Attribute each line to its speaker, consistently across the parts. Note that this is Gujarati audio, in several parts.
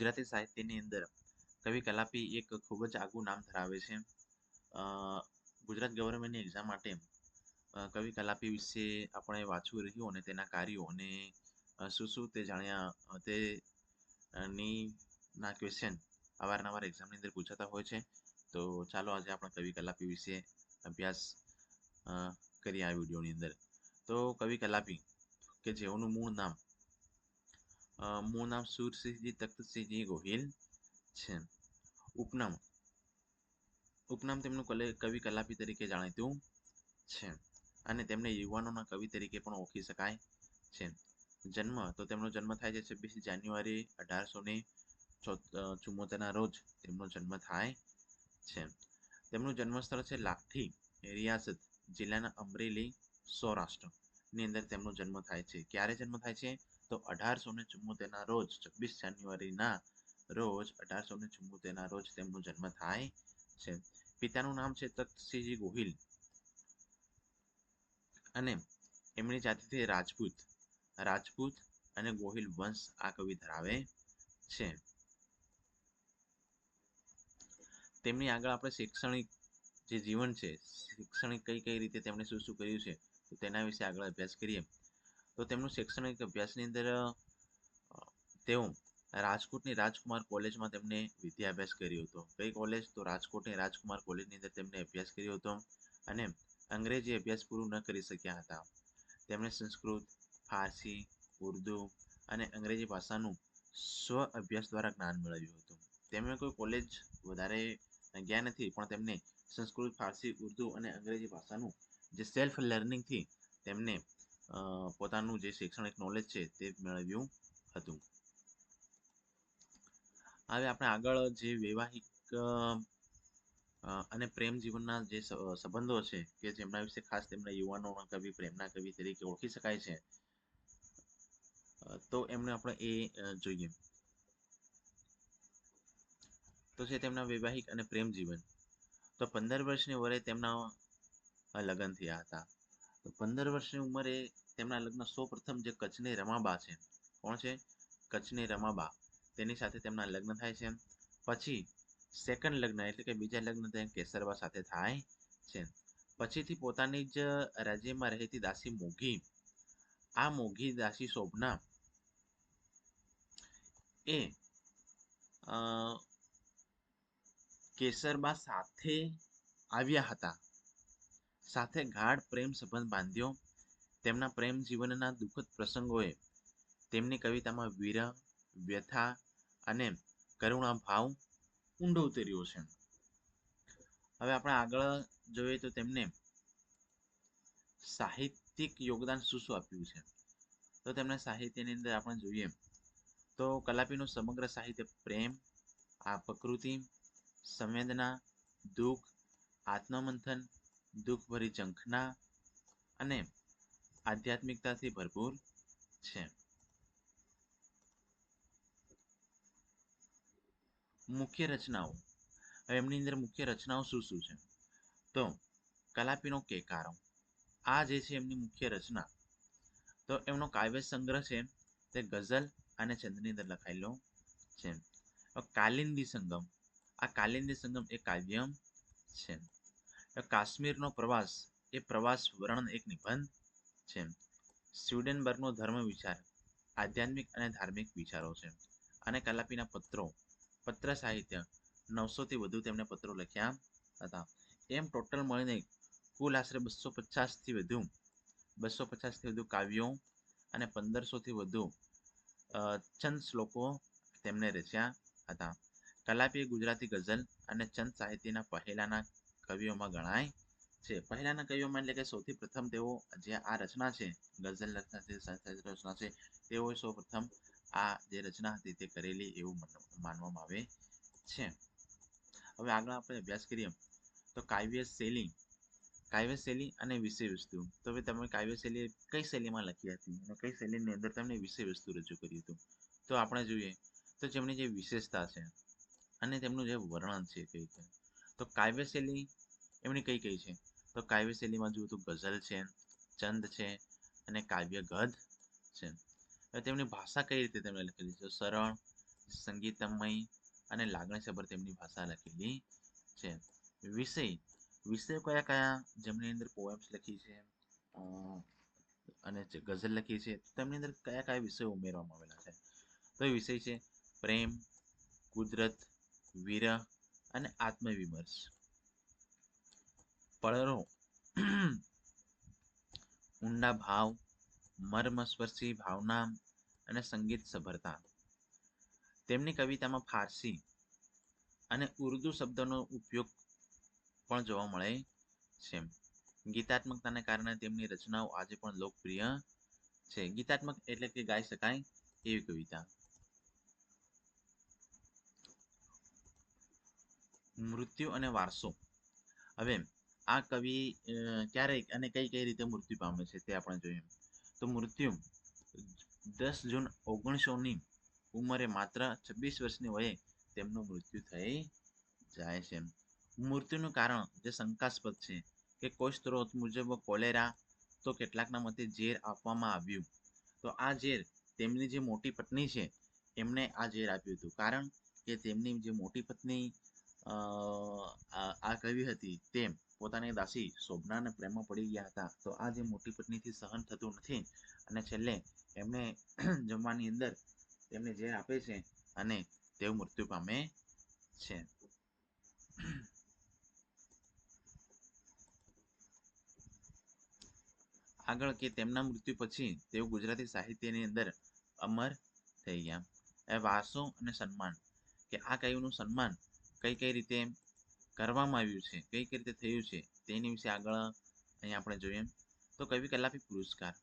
Speaker 1: ગુજરાતી સાહિત્યની અંદર કવિ કલાપી એક ખૂબ જ આગવું નામ ધરાવે છે. ગુજરાત ગવર્મેન્ટની એક્ઝામ માટે કવિ કલાપી વિશે આપણે વાંચવું રહ્યું અને તેના કાર્યો અને શું શું તે જાણ્યા તે ની, ના ક્વેશ્ચન અવારનવાર એક્ઝામની અંદર પૂછાતા હોય છે. તો ચાલો આજે આપણે કવિ કલાપી વિશે અભ્યાસ કરીએ આ વિડીયોની અંદર. તો કવિ કલાપી, કે જેઓનું મૂળ નામ મૂળ નામ સુરસિંહજી તખ્તસિંહજી ગોહિલ છે ઉપનામ. ઉપનામ તેમનું કવિ કલાપી તરીકે જાણીતું છે અને તેમને યુવાનોના કવિ તરીકે પણ ઓળખી શકાય છે જન્મ, તો તેમનો જન્મ થાય છે છવ્વીસ જાન્યુઆરી અઢારસો ને ચુમ્મોતેરના રોજ તેમનો જન્મ થાય છે તેમનું જન્મસ્થળ છે લાઠી, રિયાસત, જિલ્લાના અમરેલી, સૌરાષ્ટ્ર. ની અંદર તેમનો જન્મ થાય છે. ક્યારે જન્મ થાય છે? તો અઢારસો ને ચુમ્મોતેરના રોજ, છવ્વીસ જાન્યુઆરીના રોજ અઢારસો ને ચુમ્મોતેરના રોજ તેમનો જન્મ થાય છે. પિતાનું નામ છે તખ્તસિંહજી ગોહિલ. અને એમની જાતિથી રાજપૂત. રાજપૂત અને ગોહિલ વંશ આ કવિ ધરાવે છે. તેમની આગળ આપણે શૈક્ષણિક જે જીવન છે, શૈક્ષણિક કઈ કઈ રીતે તેમણે શું શું કર્યું છે, તો તેના વિશે આગળ અભ્યાસ કરીએ. તો તેમનું શૈક્ષણિક અભ્યાસની અંદર તેઓ રાજકોટની રાજકુમાર કોલેજમાં તેમને વિદ્યાભ્યાસ કર્યો હતો. કઈ કોલેજ? તો રાજકોટની રાજકુમાર કોલેજની અંદર તેમને અભ્યાસ કર્યો હતો અને અંગ્રેજી અભ્યાસ પૂરું ન કરી શક્યા હતા. તેમણે સંસ્કૃત, ફારસી, ઉર્દુ અને અંગ્રેજી ભાષાનું સ્વ અભ્યાસ દ્વારા જ્ઞાન મેળવ્યું હતું. તેમણે કોઈ કોલેજ વધારે ગયા નથી, પણ તેમને સંસ્કૃત, ફારસી, ઉર્દુ અને અંગ્રેજી ભાષાનું જે સેલ્ફ લર્નિંગથી તેમને પોતાનું જે શૈક્ષણિક નોલેજ છે તે મેળવ્યું હતું. હવે આપણે આગળ જે વૈવાહિક અને પ્રેમ જીવનના જે સંબંધો છે કે જેમના વિશે ખાસ તેમના યુવાનોના કવિ, પ્રેમના કવિ તરીકે ઓળખી શકાય છે તો એમને આપણે એ જોઈએ. તો છે તેમના વૈવાહિક અને પ્રેમ જીવન. તો પંદર વર્ષની વરે તેમના લગ્ન થયા હતા. તો પંદર વર્ષની ઉંમરે તેમના લગ્ન સૌ પ્રથમ જે કચ્છની રમાબા છે, કોણ છે? કચ્છની રમાબા. તેની સાથે તેમના લગ્ન થાય છે. પછી સેકન્ડ લગ્ન, એટલે કે બીજા લગ્ન ત્યાં કેસરબા સાથે થાય છે. પછીથી પોતાની જ રાજ્યમાં રહેતી દાસી મોઘી, આ મોઘી દાસી શોભના એ કેસરબા સાથે આવ્યા હતા. સાથે ગાઢ પ્રેમ સંબંધ બાંધ્યો. તેમના પ્રેમ જીવનના દુઃખદ પ્રસંગોએ તેમની કવિતામાં વિરહ, વ્યથા અને કરુણા ભાવ ઊંડો ઉતર્યો છે. હવે આપણે આગળ જોઈએ તો તેમને સાહિત્યિક યોગદાન શું શું આપ્યું છે? તો તેમને સાહિત્યની અંદર આપણે જોઈએ તો કલાપીનું સમગ્ર સાહિત્ય પ્રેમ, આ પ્રકૃતિ, સંવેદના, દુઃખ, આત્મમંથન દુઃખભરી ઝંખના અને આધ્યાત્મિકતાથી ભરપૂર છે. મુખ્ય રચનાઓ. એમની અંદર મુખ્ય રચનાઓ શું શું છે? તો કલાપીનો કેકારો. આ જે છે એમની મુખ્ય રચના. તો એમનો કાવ્ય સંગ્રહ છે તે ગઝલ અને છંદની અંદર લખાયેલો છે. કાલિંદી સંગમ. આ કાલિંદી સંગમ એ કાવ્ય છે. કાશ્મીરનો પ્રવાસ એ પ્રવાસ વર્ણન એક નિબંધ છે. સ્વીડનબર્ગનો ધર્મ વિચાર, આધ્યાત્મિક અને ધાર્મિક વિચારો છે. અને કલાપીના પત્રો, પત્ર સાહિત્ય, નવસોથી વધુ તેમણે પત્રો લખ્યા હતા. એમ ટોટલ મળીને કુલ આશરે બસો પચાસથી વધુ બસો પચાસથી વધુ કાવ્યો અને પંદરસોથી વધુ ચંદ શ્લોકો તેમને રચ્યા હતા. કલાપી ગુજરાતી ગઝલ અને ચંદ સાહિત્યના પહેલાના કવિઓમાં ગણાય છે. પહેલાના કવિઓમાં એટલે કે સૌથી પ્રથમ તેઓ જે આ રચના છે, ગઝલ રચના છે સાહિત્ય રચના છે, તેઓએ સૌ પ્રથમ આ જે રચના હતી તે કરેલી એવું માનવામાં આવે છે. હવે આગળ આપણે અભ્યાસ કરીએ તો કાવ્ય શૈલી કાવ્ય શૈલી અને વિષય વસ્તુ. તો હવે તમે કાવ્ય શૈલી કઈ શૈલીમાં લખી હતી અને કઈ શૈલીની અંદર તમને વિષય વસ્તુ રજૂ કર્યું હતું? તો આપણે જોઈએ તો જેમની જે વિશેષતા છે અને તેમનું જે વર્ણન છે કઈ રીતે? તો કાવ્ય શૈલી એમની કઈ કઈ છે? તો કાવ્ય શૈલીમાં જોયું તો ગઝલ છે, ચંદ છે અને કાવ્ય ગધ છે તેમની ભાષા કઈ રીતે તેમણે લખેલી છે? સરળ સંગીતમય અને લાગણીસભર તેમની ભાષા લખેલી છે. વિષય વિષય કયા કયા જેમની અંદર પોએમ્સ લખી છે અને ગઝલ લખી છે, તેમની અંદર કયા કયા વિષયો ઉમેરવામાં આવેલા છે? તો એ વિષય છે પ્રેમ, કુદરત, વિરહ અને આત્મવિમર્શ. પળરો ઊંડા ભાવ, મર્મસ્પર્શી ભાવના અને સંગીત સભરતા. તેમની કવિતામાં ફારસી અને ઉર્દુ શબ્દનો ઉપયોગ પણ જોવા મળે છે. ગીતાત્મકતાને કારણે તેમની રચનાઓ આજે પણ લોકપ્રિય છે. ગીતાત્મક એટલે કે ગાઈ શકાય એવી કવિતા. મૃત્યુ અને વારસો. હવે આ કવિ ક્યારેક અને કઈ કઈ રીતે મૃત્યુ પામે છે તે આપણે જોઈએ. તો મૃત્યુ દસ જૂન ઓગણીસોની ઉંમરે માત્ર છવ્વીસ વર્ષની વયે તેમનું મૃત્યુ થઈ જાય છે. મૃત્યુનું કારણ જે શંકાસ્પદ છે કે કોઈ સ્ત્રોત મુજબ કોલેરા તો કેટલાકના મતે ઝેર આપવામાં આવ્યું. તો આ ઝેર તેમની જે મોટી પત્ની છે એમણે આ ઝેર આપ્યું હતું. કારણ કે તેમની જે મોટી પત્ની આ આ હતી. તેમ પોતાની દાસી શોભનાને પ્રેમમાં પડી ગયા હતા. તો આ જે મોટી પત્નીથી સહન થતું નથી અને છેલ્લે એમને જમવાની અંદર તેમને ઝેર આપે છે અને તેઓ મૃત્યુ પામે છે. આગળ કે તેમના મૃત્યુ પછી તેઓ ગુજરાતી સાહિત્યની અંદર અમર થઈ ગયા. એ વારસો અને સન્માન. કે આ કયુંનું સન્માન કઈ કઈ રીતે કરવામાં આવ્યું છે, કઈ રીતે થયું છે, તેની વિશે આગળ અહીં આપણે જોઈએ. તો કવિ કલાપી પુરસ્કાર.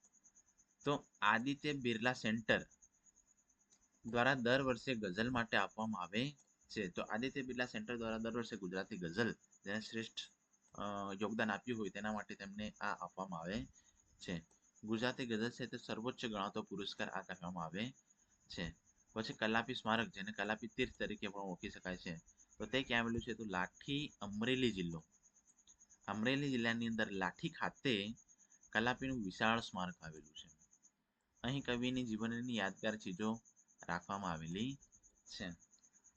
Speaker 1: તો આદિત્ય બિરલા સેન્ટર દ્વારા દર વર્ષે ગઝલ માટે આપવામાં આવે છે. તો આદિત્ય બિરલા સેન્ટર દ્વારા દર વર્ષે ગુજરાતી ગઝલ જેને શ્રેષ્ઠ યોગદાન આપ્યું હોય તેના માટે તેમને આ આપવામાં આવે છે. ગુજરાતી ગઝલ છે તે સર્વોચ્ચ ગણાતો પુરસ્કાર આ કરવામાં આવે છે. પછી કલાપી સ્મારક, જેને કલાપી તીર્થ તરીકે પણ ઓળખી શકાય છે. તો તે ક્યાં આવેલું છે? તો લાઠી અમરેલી જિલ્લો. અમરેલી જિલ્લાની અંદર લાઠી ખાતે કલાપીનું વિશાળ સ્મારક આવેલું છે. અહીં કવિની જીવનની યાદગાર ચીજો રાખવામાં આવેલી છે.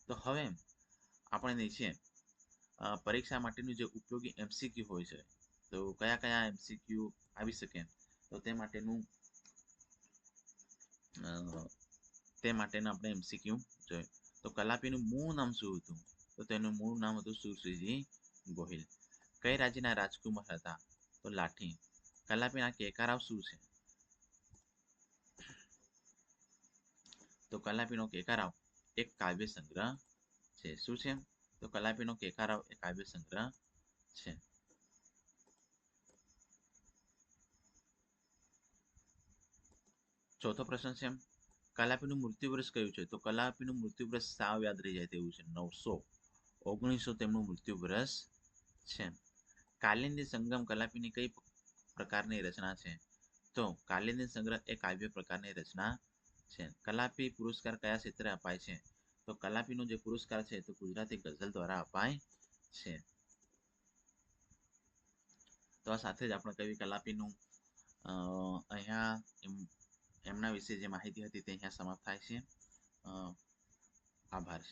Speaker 1: તો હવે આપણે નીચે પરીક્ષા માટેનું જે ઉપયોગી એમસીક્યુ હોય છે, તો કયા કયા એમસીક્યુ આવી શકે? તો તે માટેનું તે માટેનું આપણે એમસીક્યુ જોઈએ. તો કલાપીનું મૂળ નામ શું હતું? તો તેનું મૂળ નામ હતું સુશ્રીજી ગોહિલ. કઈ રાજ્યના રાજકુમાર હતા? તો લાઠી. કલાપીના કેકારાવ શું છે? તો કલાપીનો કેકારાવ એક કાવ્ય સંગ્રહ છે. શું છે? તો કલાપીનો કેકારાવ એ કાવ્ય સંગ્રહ છે. ચોથો પ્રશ્ન છે કલાપીનું મૃત્યુ વર્ષ કયું છે? તો કલાપીનું મૃત્યુ વર્ષ સાવ યાદ રહી જાય તેવું છે. નવસો ઓગણીસો તેમનું મૃત્યુ વર્ષ છે. કાલિંદી સંગમ કલાપીની કઈ પ્રકારની રચના છે? તો કાલિંદી સંગ્રહ એ કાવ્ય પ્રકારની રચના છે. કલાપી પુરસ્કાર કયા ક્ષેત્રે અપાય છે? તો કલાપીનો જે પુરસ્કાર છે તો ગુજરાતી ગઝલ દ્વારા અપાય છે. તો આ સાથે જ આપણે કવિ કલાપીનું અહીંયા એમના વિશે જે માહિતી હતી તે અહીંયા સમાપ્ત થાય છે. આભાર.